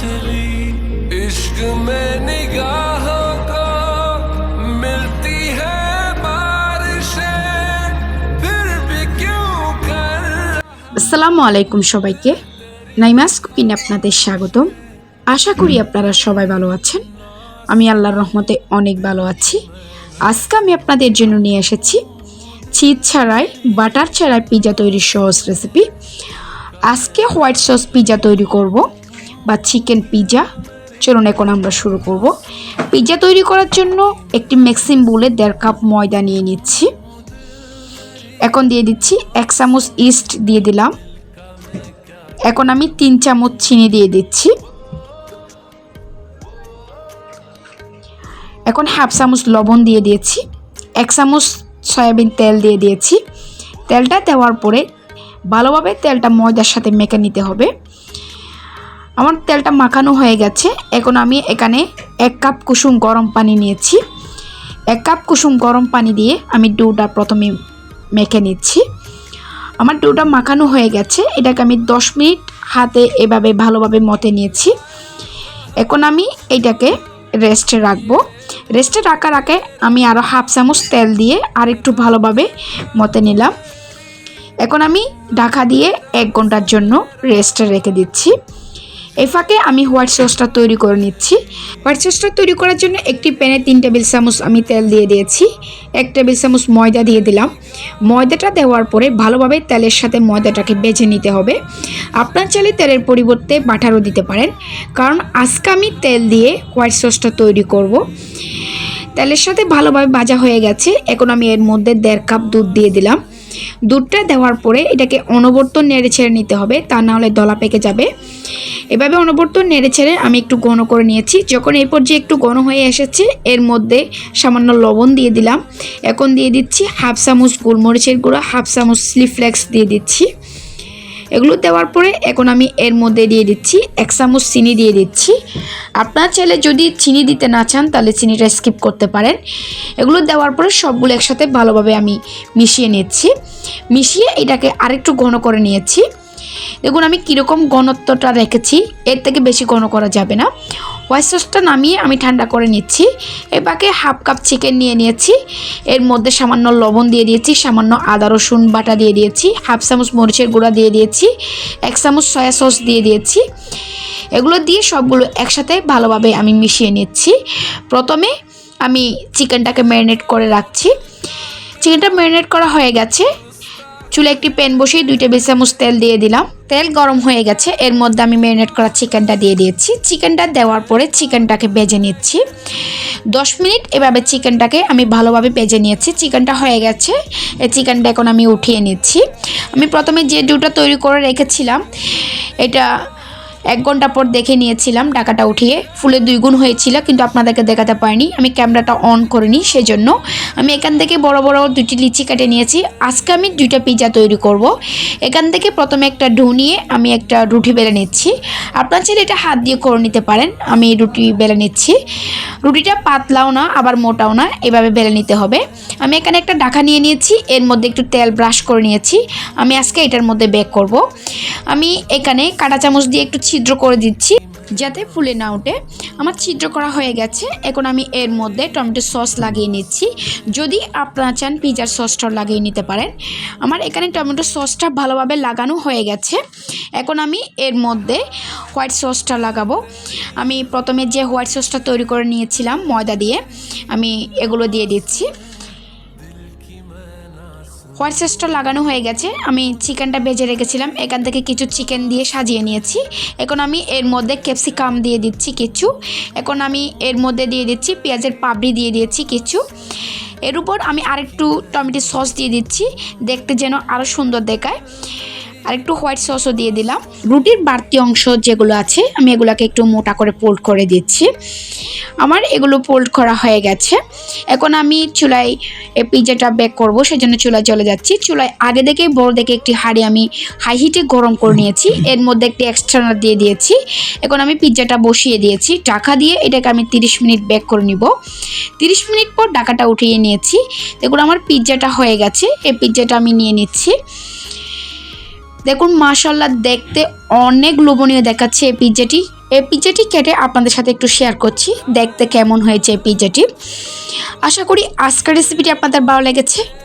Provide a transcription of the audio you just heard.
चली इश्क में निगाहों को मिलती है बारिशें फिर भी क्यों कर আসসালামু আলাইকুম সবাইকে নাইমাস কুকিং আপনাদের স্বাগতম আশা করি আপনারা সবাই ভালো আছেন আমি আল্লাহর রহমতে অনেক ভালো আছি আজকে আমি আপনাদের জন্য নিয়ে এসেছি চিজ ছাড়াই বাটার ছাড়াই পিৎজা তৈরির সহজ রেসিপি আজকে হোয়াইট সস পিৎজা তৈরি করব বা চিকেন পিৎজা চলুন এখন আমরা শুরু করব। পিৎজা তৈরি করার জন্য একটি ম্যাক্সিম বুলে দেড় কাপ ময়দা নিয়ে নিচ্ছি। এখন দিয়ে দিচ্ছি এক চামচ ইস্ট দিয়ে দিলাম। এখন আমি তিন চামচ চিনি দিয়ে দিচ্ছি। এখন হাফ চামচ লবণ দিয়ে দিয়েছি। এক চামচ সয়াবিন তেল দিয়ে দিয়েছি। তেলটা দেওয়ার পরে ভালোভাবে তেলটা ময়দার সাথে মেখে নিতে হবে। আমার তেলটা মাখানো হয়ে গেছে। এখন আমি এখানে এক কাপ কুসুম গরম পানি নিয়েছি। এক কাপ কুসুম গরম পানি দিয়ে আমি ডোটা প্রথমে মেখে নিচ্ছি। আমার ডোটা মাখানো হয়ে গেছে। এটাকে আমি দশ মিনিট হাতে এভাবে ভালোভাবে মতে নিয়েছি। এখন আমি এটাকে রেস্টে রাখব। রেস্টে রাখার আগে আমি আরও হাফ চামচ তেল দিয়ে আর একটু ভালোভাবে মতে নিলাম। এখন আমি ঢাকা দিয়ে এক ঘণ্টার জন্য রেস্টে রেখে দিচ্ছি। এই ফাঁকে আমি হোয়াইট সসটা তৈরি করে নিচ্ছি। হোয়াইট সসটা তৈরি করার জন্য একটি প্যানে তিন টেবিল চামচ আমি তেল দিয়ে দিয়েছি। এক টেবিল চামচ ময়দা দিয়ে দিলাম। ময়দাটা দেওয়ার পরে ভালোভাবে তেলের সাথে ময়দাটাকে বেছে নিতে হবে। আপনার চাইলে তেলের পরিবর্তে বাটারও দিতে পারেন। কারণ আজকে আমি তেল দিয়ে হোয়াইট সসটা তৈরি করব। তেলের সাথে ভালোভাবে ভাজা হয়ে গেছে। এখন আমি এর মধ্যে দেড় কাপ দুধ দিয়ে দিলাম। দুধটা দেওয়ার পরে এটাকে অনবর্ত নেড়ে ছেড়ে নিতে হবে। তা না হলে দলা পেকে যাবে। এভাবে অনবর্ত নেড়ে ছেড়ে আমি একটু ঘন করে নিয়েছি। যখন এই পর্যায়ে একটু ঘন হয়ে এসেছে, এর মধ্যে সামান্য লবণ দিয়ে দিলাম। এখন দিয়ে দিচ্ছি হাফ চামচ গোলমরিচের গুঁড়া, হাফ চামচ স্লিফ্লেক্স দিয়ে দিচ্ছি। এগুলো দেওয়ার পরে এখন আমি এর মধ্যে দিয়ে দিচ্ছি এক চামচ চিনি দিয়ে দিচ্ছি। আপনার চাইলে যদি চিনি দিতে না চান, তাহলে চিনিটা স্কিপ করতে পারেন। এগুলো দেওয়ার পরে সবগুলো একসাথে ভালোভাবে আমি মিশিয়ে নিচ্ছি। মিশিয়ে এটাকে আরেকটু ঘন করে নিয়েছি। দেখুন, আমি কীরকম ঘনত্বটা রেখেছি, এর থেকে বেশি ঘন করা যাবে না। হোয়াইট সসটা নামিয়ে আমি ঠান্ডা করে নিচ্ছি। এবাকে হাফ কাপ চিকেন নিয়ে নিয়েছি। এর মধ্যে সামান্য লবণ দিয়ে দিয়েছি, সামান্য আদা, রসুন বাটা দিয়ে দিয়েছি হাফ চামচ মরিচের গুঁড়া দিয়ে দিয়েছি, এক চামচ সয়া সস দিয়ে দিয়েছি। এগুলো দিয়ে সবগুলো একসাথে ভালোভাবে আমি মিশিয়ে নিচ্ছি। প্রথমে আমি চিকেনটাকে ম্যারিনেট করে রাখছি। চিকেনটা ম্যারিনেট করা হয়ে গেছে। চুলে একটি প্যান বসিয়ে দুই টেবিল চামচ তেল দিয়ে দিলাম। তেল গরম হয়ে গেছে, এর মধ্যে আমি ম্যারিনেট করা চিকেনটা দিয়ে দিয়েছি। চিকেনটা দেওয়ার পরে চিকেনটাকে বেজে নিচ্ছি। দশ মিনিট এভাবে চিকেনটাকে আমি ভালোভাবে বেজে নিয়েছি। চিকেনটা হয়ে গেছে, এই চিকেনটা এখন আমি উঠিয়ে নিচ্ছি। আমি প্রথমে যে ডুটা তৈরি করে রেখেছিলাম, এটা এক ঘণ্টা পর দেখে নিয়েছিলাম, টাকাটা উঠিয়ে। ফুলে দুই গুণ হয়েছিল, কিন্তু আপনাদেরকে দেখাতে পারিনি। আমি ক্যামেরাটা অন করিনি, সেজন্য। আমি এখান থেকে বড় বড় দুটি লিচি কেটে নিয়েছি। আজকে আমি দুইটা পিৎজা তৈরি করব। এখান থেকে প্রথমে একটা ডু নিয়ে আমি একটা রুটি বেলে নিচ্ছি। আপনার ছেলে এটা হাত দিয়ে করে নিতে পারেন। আমি রুটি বেলে নিচ্ছি। রুটিটা পাতলাও না, আবার মোটাও না, এভাবে বেলে নিতে হবে। আমি এখানে একটা ডাকা নিয়ে নিয়েছি, এর মধ্যে একটু তেল ব্রাশ করে নিয়েছি। আমি আজকে এটার মধ্যে বেক করব। আমি এখানে কাঁটা চামচ দিয়ে একটু ছিদ্র করে দিচ্ছি যাতে ফুলে না ওঠে। আমার ছিদ্র করা হয়ে গেছে। এখন আমি এর মধ্যে টমেটো সস লাগিয়ে নিচ্ছি। যদি আপনারা চান পিজার সসটাও লাগিয়ে নিতে পারেন। আমার এখানে টমেটো সসটা ভালোভাবে লাগানো হয়ে গেছে। এখন আমি এর মধ্যে হোয়াইট সসটা লাগাবো। আমি প্রথমে যে হোয়াইট সসটা তৈরি করে নিয়েছিলাম ময়দা দিয়ে, আমি এগুলো দিয়ে দিচ্ছি। হোয়াইট লাগানো হয়ে গেছে। আমি চিকেনটা ভেজে রেখেছিলাম। এখান থেকে কিছু চিকেন দিয়ে সাজিয়ে নিয়েছি। এখন আমি এর মধ্যে ক্যাপসিকাম দিয়ে দিচ্ছি কিছু। এখন আমি এর মধ্যে দিয়ে দিচ্ছি পেঁয়াজের পাপড়ি দিয়ে দিয়েছি কিছু। এর উপর আমি আরেকটু টমেটো সস দিয়ে দিচ্ছি। দেখতে যেন আরও সুন্দর দেখায়। আর একটু হোয়াইট সসও দিয়ে দিলাম। রুটির বাড়তি অংশ যেগুলো আছে, আমি এগুলোকে একটু মোটা করে পোল্ড করে দিচ্ছি। আমার এগুলো পোল্ড করা হয়ে গেছে। এখন আমি চুলায় এই পিৎজাটা বেক করব, সেজন্য চুলায় চলে যাচ্ছি। চুলায় আগে থেকে বড় দেখে একটি হাঁড়ি আমি হাই হিটে গরম করে নিয়েছি। এর মধ্যে একটি এক্সট্রানার দিয়ে দিয়েছি। এখন আমি পিৎজাটা বসিয়ে দিয়েছি। ঢাকা দিয়ে এটাকে আমি 30 মিনিট বেক করে নিব। 30 মিনিট পর ঢাকাটা উঠিয়ে নিয়েছি। দেখুন, আমার পিৎজাটা হয়ে গেছে। এই পিৎজাটা আমি নিয়ে নিচ্ছি। দেখুন মাশাল্লাহ দেখতে অনেক লোভনীয় দেখাচ্ছে এই পিৎজাটি এই পিজ্জাটি কেটে আপনাদের সাথে একটু শেয়ার করছি। দেখতে কেমন হয়েছে এই পিজ্জাটি। আশা করি আজকের রেসিপিটি আপনাদের ভালো লেগেছে।